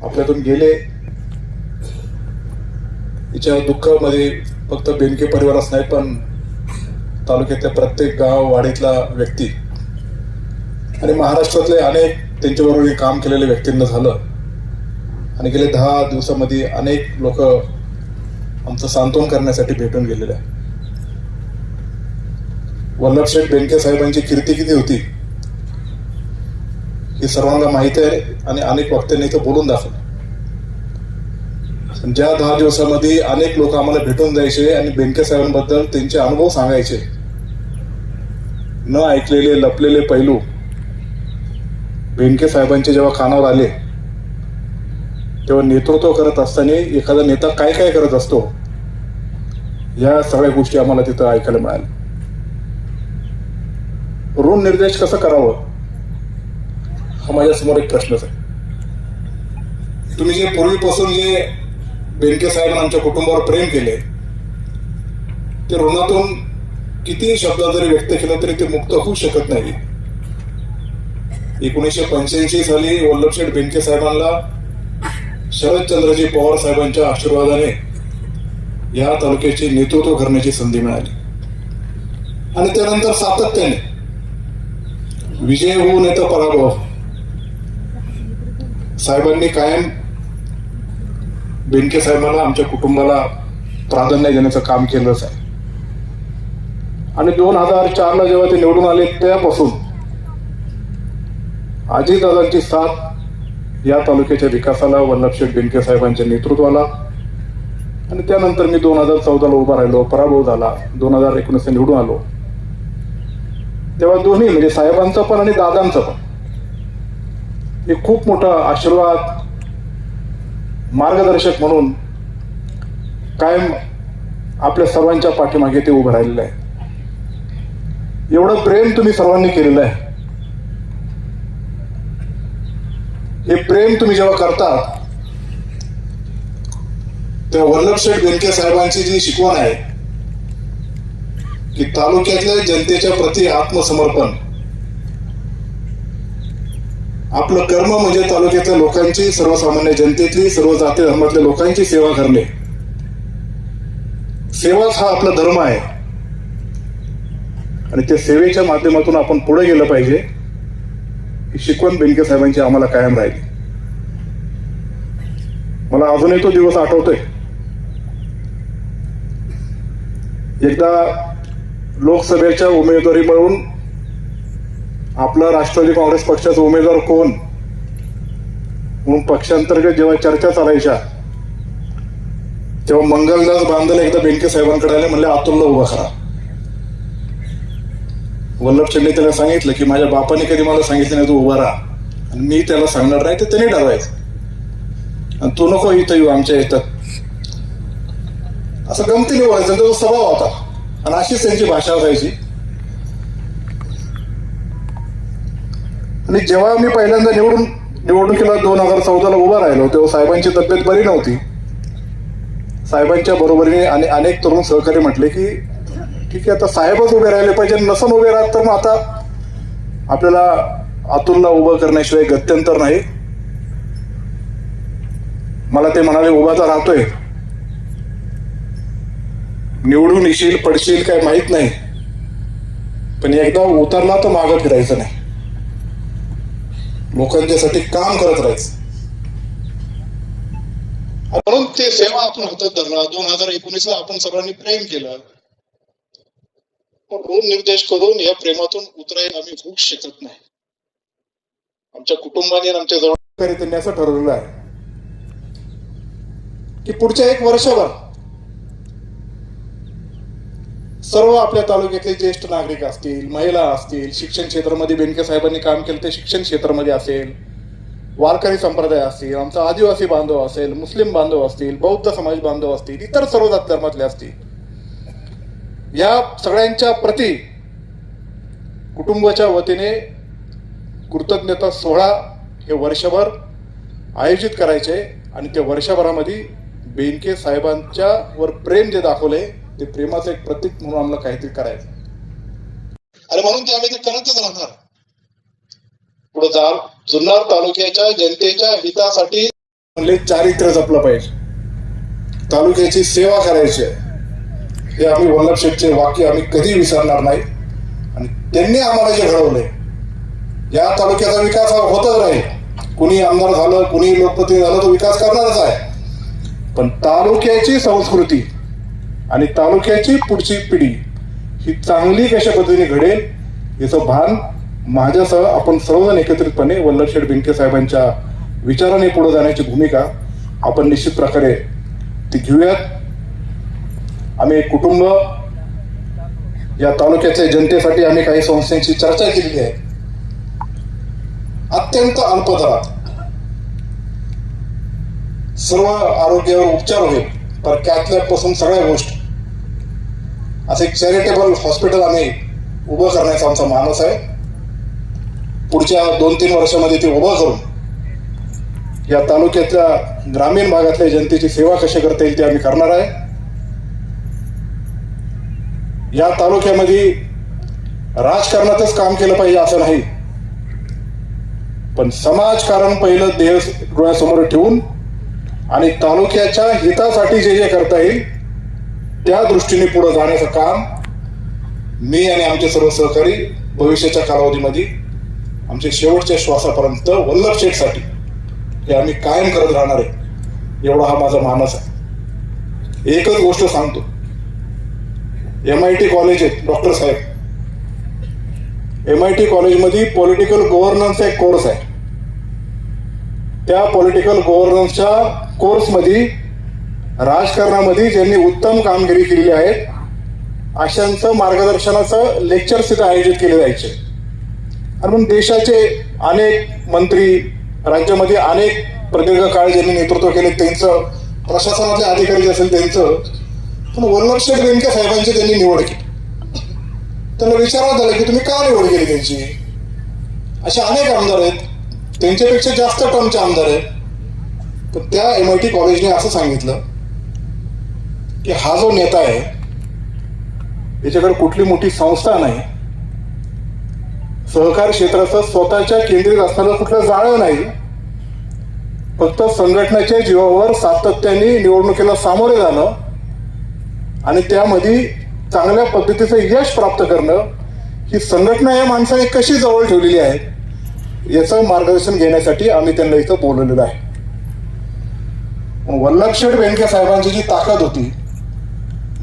आपल्यातून गेले. तिच्या दुःखामध्ये फक्त बेनके परिवारच नाही पण तालुक्यातल्या प्रत्येक गाव वाडीतला व्यक्ती. आणि महाराष्ट्रातले अनेक त्यांच्याबरोबर काम केलेल्या व्यक्तींना झालं. आणि गेले दहा दिवसामध्ये अनेक लोक आमचं सांत्वन करण्यासाठी भेटून गेलेले. आहे वल्लभशेठ बेनके साहेबांची कीर्ती किती होती? हे सर्वांना माहिती आहे आणि अनेक वक्त्यांनी इथं बोलून दाखवलं. ज्या दहा दिवसामध्ये अनेक लोक आम्हाला भेटून जायचे आणि बेंके साहेबांबद्दल त्यांचे अनुभव सांगायचे न ऐकलेले लपलेले पैलू बेनके साहेबांचे जेव्हा कानावर आले तेव्हा नेतृत्व करत असताना एखादा नेता काय काय करत असतो या सगळ्या गोष्टी आम्हाला तिथं ऐकायला मिळाल्या. ऋण निर्देश कसं करावं? हा माझ्यासमोर एक प्रश्नच आहे. तुम्ही जे पूर्वीपासून जे बेनके साहेबांनी आमच्या कुटुंबावर प्रेम केले ते ऋणातून कितीही शब्द जरी व्यक्त केलं तरी ते मुक्त होऊ शकत नाही. एकोणीसशे पंच्याऐंशी साली वल्लभशेठ बेनके साहेबांना शरदचंद्रजी पवार साहेबांच्या आशीर्वादाने या तालुक्याचे नेतृत्व करण्याची संधी मिळाली. आणि त्यानंतर सातत्याने विजय होऊ नये तर पराभव. साहेबांनी कायम बेनके साहेबांना आमच्या कुटुंबाला प्राधान्य देण्याचं काम केलंच आहे. आणि दोन हजार चारला जेव्हा ते निवडून आले त्यापासून अजितदादांची साथ या तालुक्याच्या विकासाला वल्लभशेठ बेनके साहेबांच्या नेतृत्वाला आणि त्यानंतर मी दोन हजार चौदाला उभा राहिलो पराभव झाला दोन हजार एकोणीसला निवडून आलो. तेव्हा दोन्ही म्हणजे साहेबांचं पण आणि दादांचं पण. हे खूप मोठा आशीर्वाद मार्गदर्शक म्हणून कायम आपल्या सर्वांच्या पाठीमागे ते उभं राहिलेलं आहे. एवढं प्रेम तुम्ही सर्वांनी केलेलं आहे. हे प्रेम तुम्ही जेव्हा करता तेव्हा वल्लभशेठ बेनके साहेबांची जी शिकवण आहे की तालुक्यातल्या जनतेच्या प्रती आत्मसमर्पण. आपलं कर्म म्हणजे तालुक्यातल्या लोकांची सर्वसामान्य जनतेतली सर्व जाती धर्मातल्या लोकांची सेवा करणे. सेवाच हा आपला धर्म आहे. आणि त्या सेवेच्या माध्यमातून आपण पुढे गेलं पाहिजे ही शिकवण बेनके साहेबांची आम्हाला कायम राहिली. मला अजूनही तो दिवस आठवतोय. एकदा लोकसभेच्या उमेदवारी मिळून आपला राष्ट्रवादी काँग्रेस पक्षाचा उमेदवार कोण? म्हणून पक्षांतर्गत जेव्हा चर्चा चालायच्या तेव्हा मंगलदास बांधल एकदा बेंके साहेबांकडे आले म्हणले अतुलला उभा करा वल्लभ चंडे त्याला सांगितलं की माझ्या बापाने कधी मला सांगितलं नाही तू उभा राहा. आणि मी त्याला सांगणार नाही तर त्याने ठरवायचं. आणि तू नको इथं येऊ आमच्या इथं. असं गमतीने बोलायचं तो स्वभाव होता. आणि अशीच त्यांची भाषा असायची. आणि जेव्हा मी पहिल्यांदा निवडून निवडणुकीला दोन हजार चौदाला उभा राहिलो तेव्हा साहेबांची तब्येत बरी नव्हती. साहेबांच्या बरोबरीने आणि अनेक तरुण सहकारी म्हटले की ठीक आहे आता साहेबच उभे राहिले पाहिजे नसन उभे राहत तर मग आता आपल्याला अतुलला उभं करण्याशिवाय गत्यंतर नाही. मला ते म्हणाले उभा तर राहतोय. निवडून येशील पडशील काय माहीत नाही. पण एकदा उतरला तर मागं फिरायचं नाही. लोकांच्यासाठी काम करत राहायचं. म्हणून ते सेवा आपण हातात धरला दोन हजार एकोणीस ला आपण सर्वांनी प्रेम केलं. पण निर्देश करून या प्रेमातून उतरायला आम्ही होऊ शकत नाही. आमच्या कुटुंबाने आमच्या जबाबदारी त्यांनी असं ठरवलेलं आहे. की पुढच्या एक वर्षभर सर्व आपल्या तालुक्यातले ज्येष्ठ नागरिक असतील महिला असतील शिक्षण क्षेत्रामध्ये बेनके साहेबांनी काम केलं ते शिक्षण क्षेत्रामध्ये असेल वारकरी संप्रदाय असतील आमचा आदिवासी बांधव असेल मुस्लिम बांधव असतील बौद्ध समाज बांधव असतील इतर सर्व जात धर्मातले असतील. या सगळ्यांच्या प्रती कुटुंबाच्या वतीने कृतज्ञता सोहळा हे वर्षभर आयोजित करायचे आणि त्या वर्षभरामध्ये बेनके साहेबांच्या वर प्रेम जे दाखवले ते प्रेमाचं एक प्रतीक म्हणून आम्हाला काहीतरी करायचं. आणि म्हणून ते आम्ही ते करतच राहणार. पुढे जुन्नर तालुक्याच्या जनतेच्या हितासाठी म्हणले चारित्र्य जपलं पाहिजे. तालुक्याची सेवा करायची आहे. हे आम्ही वल्लभ शेठचे वाक्य आम्ही कधी विसरणार नाही. आणि त्यांनी आम्हाला जे घडवलंय या तालुक्याचा विकास हा होतच राहील. कुणी आमदार झालं कुणी लोकप्रतिनिधी झालं तो विकास करणारच आहे. पण तालुक्याची संस्कृती आणि तालुक्याची पुढची पिढी ही चांगली कशा पद्धतीने घडेल याचं भान माझ्यासह आपण सर्वजण एकत्रितपणे वल्लभशेठ बेनके साहेबांच्या विचाराने पुढे जाण्याची भूमिका आपण निश्चित प्रकारे ती घेऊयात. आम्ही एक कुटुंब या तालुक्याच्या जनतेसाठी आम्ही काही संस्थांची चर्चा केलेली आहे. अत्यंत अल्प दरात सर्व आरोग्यावर उपचार होईल पर कॅथलॅबपासून सगळ्या गोष्टी असं एक चॅरिटेबल हॉस्पिटल आम्ही उभं करण्याचा आमचा मानस आहे. पुढच्या दोन तीन वर्षामध्ये ते उभं करून या तालुक्यातल्या ग्रामीण भागातल्या जनतेची सेवा कशी करता येईल ते आम्ही करणार आहे. या तालुक्यामध्ये राजकारणातच काम केलं पाहिजे असं नाही. पण समाजकारण पहिलं ध्येय डोळ्यासमोर ठेवून आणि तालुक्याच्या हितासाठी जे जे करता येईल त्या दृष्टीने पुढे जाण्याचं काम मी आणि आमचे सर्व सहकारी भविष्याच्या कालावधीमध्ये आमच्या शेवटच्या श्वासापर्यंत वल्लभ शेठसाठी हे आम्ही कायम करत राहणार आहे एवढा हा माझा मानस आहे. एकच गोष्ट सांगतो. एम आय टी कॉलेज आहेत डॉक्टर साहेब. एम आय टी कॉलेजमध्ये पॉलिटिकल गव्हर्नन्सचा एक कोर्स आहे. त्या पॉलिटिकल गव्हर्नन्सच्या कोर्समध्ये राजकारणामध्ये ज्यांनी उत्तम कामगिरी केलेली आहे अशांचं मार्गदर्शनाचं लेक्चर तिथे आयोजित केले जायचे. आणि म्हणून देशाचे अनेक मंत्री राज्यामध्ये अनेक प्रदीर्घ काळ ज्यांनी नेतृत्व केले त्यांचं प्रशासनातले अधिकारी जे असेल त्यांचं पण वल्लभशेठ बेनके साहेबांची त्यांनी निवड केली. त्यांना विचारण्यात आलं की तुम्ही का निवड केली त्यांची? असे अनेक आमदार आहेत. त्यांच्यापेक्षा जास्त टर्मचे आमदार आहेत. तर त्या एम आय टी कॉलेजने असं सांगितलं की हा जो नेता आहे याच्याकडे कुठली मोठी संस्था नाही. सहकार क्षेत्राचं स्वतःच्या केंद्रित असताना कुठलं जाळं नाही. फक्त संघटनेच्या जीवावर सातत्याने निवडणुकीला सामोरे जाणं आणि त्यामध्ये चांगल्या पद्धतीचं यश प्राप्त करणं ही संघटना या माणसाने कशी जवळ ठेवलेली आहे याचं मार्गदर्शन घेण्यासाठी आम्ही त्यांना इथं बोलवलेलं आहे. वल्लभशेठ बेनके साहेबांची जी ताकद होती